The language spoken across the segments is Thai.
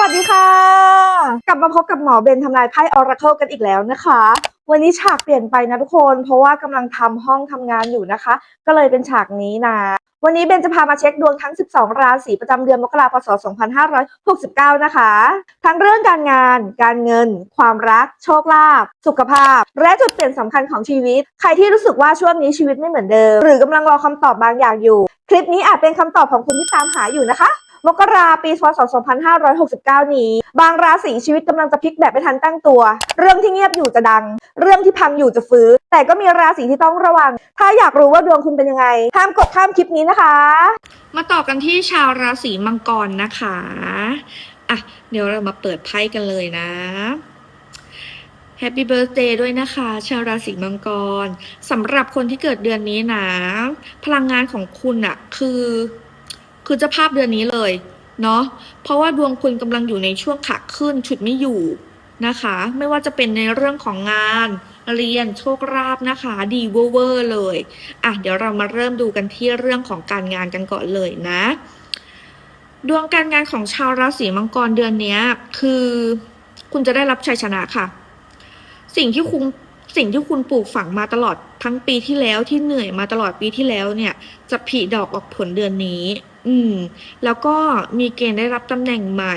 วัสดีค่ะ กลับมาพบกับหมอเบนทำนายไพ่ออราเคิลกันอีกแล้วนะคะ วันนี้ฉากเปลี่ยนไปนะทุกคน เพราะว่ากำลังทำห้องทำงานอยู่นะคะ ก็เลยเป็นฉากนี้นะ วันนี้เบนจะพามาเช็คดวงทั้ง 12 ราศีประจำเดือนมกราคมพศ 2569 นะคะ ทั้งเรื่องการงาน การเงิน ความรัก โชคลาภ สุขภาพ และจุดเปลี่ยนสำคัญของชีวิต ใครที่รู้สึกว่าช่วงนี้ชีวิตไม่เหมือนเดิม หรือกำลังรอคำตอบบางอย่างอยู่ คลิปนี้อาจเป็นคำตอบของคุณที่ตามหาอยู่นะคะ มกราปีพศ 2569 นี้ บางราศีชีวิตกำลังจะพลิกแบบไม่ทันตั้งตัว เรื่องที่เงียบอยู่จะดัง เรื่องที่พังอยู่จะฟื้นแต่ก็มีราศีที่ต้องระวัง ถ้าอยากรู้ว่าดวงคุณเป็นยังไง ห้ามกดข้ามคลิปนี้นะคะ มาต่อกันที่ชาวราศีมังกรนะคะอะเดี๋ยวเรามาเปิดไพ่กันเลยนะแฮปปี้เบิร์ a เดย์ด้วยนะคะ ชาวราศีมังกรสำหรับคนที่เกิดเดือนนี้นะ พลังงานของคุณอะคือ คือจะภาพเดือนนี้เลยเนาะเพราะว่าดวงคุณกำลังอยู่ในช่วงขาขึ้นฉุดไม่อยู่นะคะ ไม่ว่าจะเป็นในเรื่องของงาน เรียนโชคลาภนะคะ ดีเวอร์ๆเลยอะเดี๋ยวเรามาเริ่มดูกันที่เรื่องของการงานกันก่อนเลยนะ ดวงการงานของชาวราศีมังกรเดือนนี้คือคุณจะได้รับชัยชนะค่ะ สิ่งที่คุณสิ่งที่คุณปลูกฝังมาตลอดทั้งปีที่แล้วที่เหนื่อยมาตลอดปีที่แล้วเนี่ย จะผลิดอกออกผลเดือนนี้ อืม แล้วก็มีเกณฑ์ได้รับตำแหน่งใหม่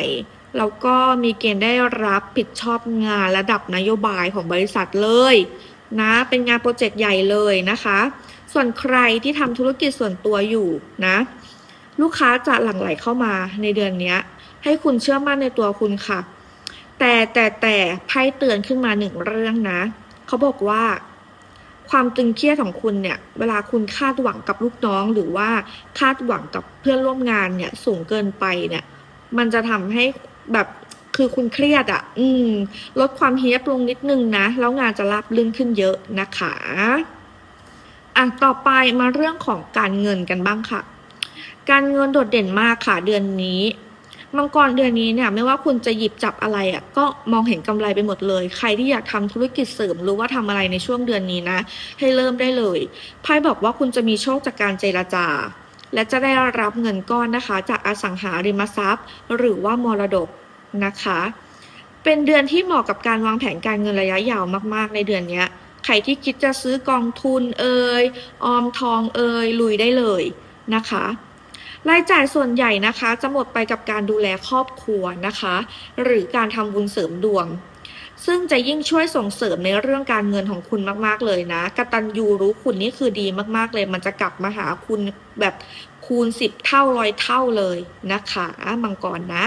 แล้วก็มีเกณฑ์ได้รับผิดชอบงานระดับนโยบายของบริษัทเลย นะ เป็นงานโปรเจกต์ใหญ่เลยนะคะ ส่วนใครที่ทำธุรกิจส่วนตัวอยู่นะ ลูกค้าจะหลั่งไหลเข้ามาในเดือนนี้ให้คุณเชื่อมั่นในตัวคุณค่ะ แต่แต่แต่ไพ่เตือนขึ้นมาหนึ่งเรื่องนะ เขาบอกว่า ความตึงเครียดของคุณเนี่ย เวลาคุณคาดหวังกับลูกน้องหรือว่าคาดหวังกับเพื่อนร่วมงานเนี่ยสูงเกินไปเนี่ย มันจะทำให้แบบคือคุณเครียดอะ่ะ อืม ลดความเฮียบลงนิดนึงนะ แล้วงานจะราบลื่นขึ้นเยอะนะคะอะต่อไปมาเรื่องของการเงินกันบ้างค่ะ การเงินโดดเด่นมากค่ะเดือนนี้ มังกรเดือนนี้เนี่ยไม่ว่าคุณจะหยิบจับอะไรอะ่ะก็มองเห็นกำไรไปหมดเลย ใครที่อยากทำธุรกิจเสริมหรือว่าทำอะไรในช่วงเดือนนี้นะ ให้เริ่มได้เลยไพ่บอกว่าคุณจะมีโชคจากการเจรจา และจะได้รับเงินก้อนนะคะ จากอสังหาริมทรัพย์ หรือว่ามรดกนะคะ เป็นเดือนที่เหมาะกับการวางแผนการเงินระยะยาวมาก ๆ ในเดือนนี้ใครที่คิดจะซื้อกองทุนเอ่ยออมทองเอ่ยลุยได้เลยนะคะ รายจ่ายส่วนใหญ่นะคะ จะหมดไปกับการดูแลครอบครัวนะคะ หรือการทำบุญเสริมดวง ซึ่งจะยิ่งช่วยส่งเสริมในเรื่องการเงินของคุณมาก ๆ เลยนะกตัญญูรู้คุณนี่คือดีมาก ๆ เลย มันจะกลับมาหาคุณแบบคูณสิบเท่าร้อยเท่าเลยนะคะมังกรนะ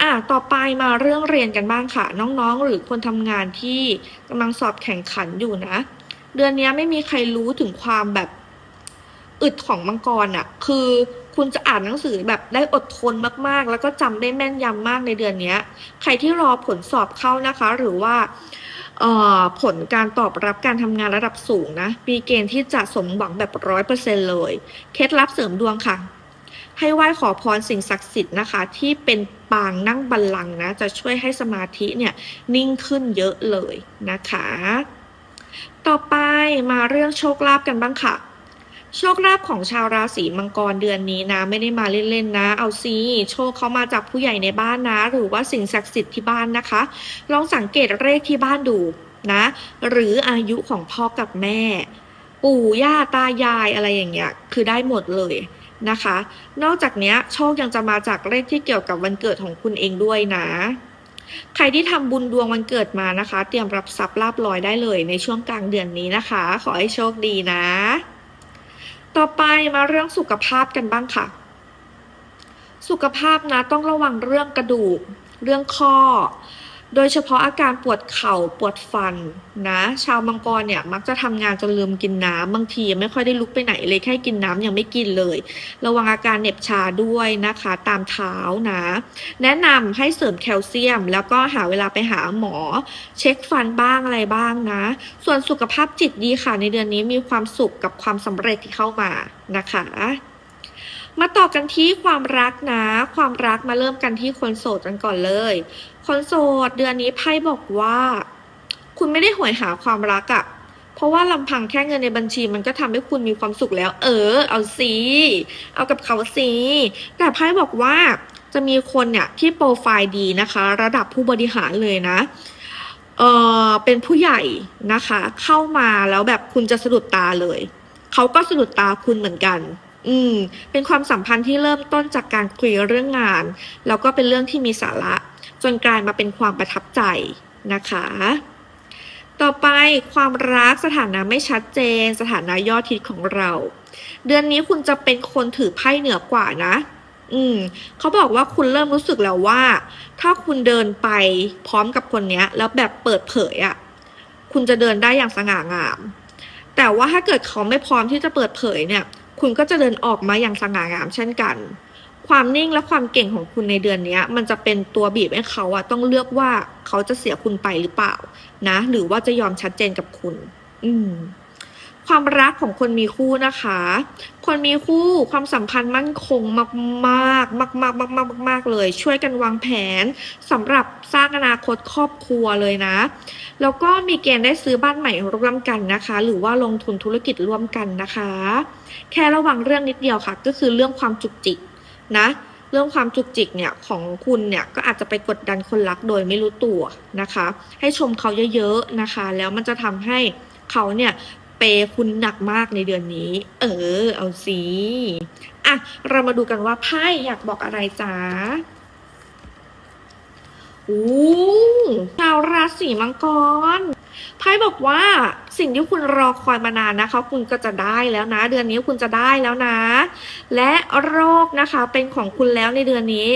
อะต่อไปมาเรื่องเรียนกันบ้างค่ะ น้องๆ หรือคนทำงานที่กำลังสอบแข่งขันอยู่นะ เดือนนี้ไม่มีใครรู้ถึงความแบบอึดของมังกรอะ คือ คุณจะอ่านหนังสือแบบได้อดทนมากๆ แล้วก็จำได้แม่นยำมากในเดือนนี้ ใครที่รอผลสอบเข้านะคะ หรือว่าผลการตอบรับการทำงานระดับสูงนะ มีเกณฑ์ที่จะสมหวังแบบร้อยเปอร์เซ็นเลย เคล็ดลับเสริมดวงค่ะ ให้ไหว้ขอพรสิ่งศักดิ์สิทธิ์นะคะ ที่เป็นปางนั่งบัลลังก์นะ จะช่วยให้สมาธิเนี่ยนิ่งขึ้นเยอะเลยนะคะ ต่อไปมาเรื่องโชคลาภกันบ้างค่ะ โชคลาภของชาวราศีมังกรเดือนนี้นะ ไม่ได้มาเล่นๆนะ เอาซีโชคเขามาจากผู้ใหญ่ในบ้านนะ หรือว่าสิ่งศักดิ์สิทธิ์ที่บ้านนะคะ ลองสังเกตเลขที่บ้านดูนะ หรืออายุของพ่อกับแม่ ปู่ย่าตายายอะไรอย่างเงี้ยคือได้หมดเลยนะคะ นอกจากนี้โชคยังจะมาจากเลขที่เกี่ยวกับวันเกิดของคุณเองด้วยนะ ใครที่ทำบุญดวงวันเกิดมานะคะ เตรียมรับทรัพย์ลาบลอยได้เลยในช่วงกลางเดือนนี้นะคะ ขอให้โชคดีนะ ต่อไปมาเรื่องสุขภาพกันบ้างค่ะ สุขภาพนะต้องระวังเรื่องกระดูก เรื่องข้อ โดยเฉพาะอาการปวดเข่าปวดฟันนะ ชาวมังกรเนี่ยมักจะทำงานจนลืมกินน้ำบางทีไม่ค่อยได้ลุกไปไหนเลยแค่กินน้ำยังไม่กินเลย ระวังอาการเหน็บชาด้วยนะคะ ตามเท้านะ แนะนำให้เสริมแคลเซียม แล้วก็หาเวลาไปหาหมอ เช็คฟันบ้างอะไรบ้างนะ ส่วนสุขภาพจิตดีค่ะในเดือนนี้มีความสุขกับความสำเร็จที่เข้ามานะคะ มาต่อกันที่ความรักนะ ความรักมาเริ่มกันที่คนโสดกันก่อนเลย คนโสดเดือนนี้ไพ่บอกว่า คุณไม่ได้หวยหาความรักอะเพราะว่าลำพังแค่เงินในบัญชีมันก็ทำให้คุณมีความสุขแล้ว เออ เอาสิเอากับเขาสิแต่ไพ่บอกว่าจะมีคนเนี่ยที่โปรไฟล์ดีนะคะ ระดับผู้บริหารเลยนะเออเป็นผู้ใหญ่นะคะ เข้ามาแล้วแบบคุณจะสะดุดตาเลย เขาก็สะดุดตาคุณเหมือนกัน อืม เป็นความสัมพันธ์ที่เริ่มต้นจากการคุยเรื่องงาน แล้วก็เป็นเรื่องที่มีสาระ จนกลายมาเป็นความประทับใจนะคะ ต่อไปความรักสถานะไม่ชัดเจน สถานะยอดฮิตของเรา เดือนนี้คุณจะเป็นคนถือไพ่เหนือกว่านะ อืมเขาบอกว่าคุณเริ่มรู้สึกแล้วว่า ถ้าคุณเดินไปพร้อมกับคนเนี้ย แล้วแบบเปิดเผยอะ่ะ คุณจะเดินได้อย่างสง่างาม แต่ว่าถ้าเกิดเขาไม่พร้อมที่จะเปิดเผยเนี่ย คุณก็จะเดินออกมาอย่างสง่างามเช่นกัน ความนิ่งและความเก่งของคุณในเดือนนี้มันจะเป็นตัวบีบให้เขาอะต้องเลือกว่าเขาจะเสียคุณไปหรือเปล่า นะ หรือว่าจะยอมชัดเจนกับคุณ อืม ความรักของคนมีคู่นะคะ คนมีคู่ความสัมพันธ์มั่นคงมากมากมากมากมากมากมากเลย ช่วยกันวางแผนสำหรับสร้างอนาคตครอบครัวเลยนะ แล้วก็มีเกณฑ์ได้ซื้อบ้านใหม่ร่วมกันนะคะ หรือว่าลงทุนธุรกิจร่วมกันนะคะ แค่ระวังเรื่องนิดเดียวค่ะ ก็คือเรื่องความจุกจิกนะเรื่องความจุกจิกเนี่ยของคุณเนี่ยก็อาจจะไปกดดันคนรักโดยไม่รู้ตัวนะคะ ให้ชมเขาเยอะๆนะคะ แล้วมันจะทำให้เขาเนี่ย เปย์คุณหนักมากในเดือนนี้ เออ เอาสิอะ เรามาดูกันว่าไพ่อยากบอกอะไรจ้าอู้ชาวราศีมังกรไพ่บอกว่า สิ่งที่คุณรอคอยมานานนะคะ คุณก็จะได้แล้วนะ เดือนนี้คุณจะได้แล้วนะ และโรคนะคะเป็นของคุณแล้วในเดือนนี้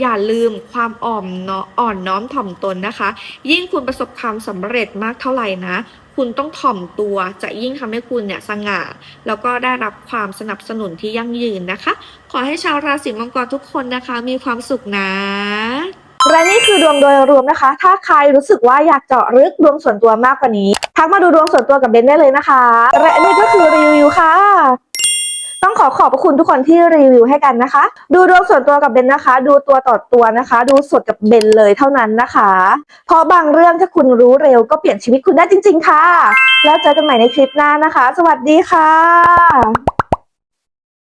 อย่าลืมความอ่อมเนาะอ่อนน้อมถ่อมตนนะคะ ยิ่งคุณประสบความสำเร็จมากเท่าไหร่นะคุณต้องถ่อมตัวจะยิ่งทำให้คุณเนี่ยสง่า แล้วก็ได้รับความสนับสนุนที่ยั่งยืนนะคะ ขอให้ชาวราศีมังกรทุกคนนะคะ มีความสุขนะ และนี่คือดวงโดยรวมนะคะ ถ้าใครรู้สึกว่าอยากเจาะลึกดวงส่วนตัวมากกว่านี้ทักมาดูดวงส่วนตัวกับเบนได้เลยนะคะ และนี่ก็คือรีวิวค่ะต้องขอขอบพระคุณทุกคนที่รีวิวให้กันนะคะ ดูดวงส่วนตัวกับเบนนะคะ ดูตัวต่อตัวนะคะ ดูสดกับเบนเลยเท่านั้นนะคะ เพราะบางเรื่องถ้าคุณรู้เร็วก็เปลี่ยนชีวิตคุณได้จริง ๆ ค่ะ แล้วเจอกันใหม่ในคลิปหน้านะคะ สวัสดีค่ะ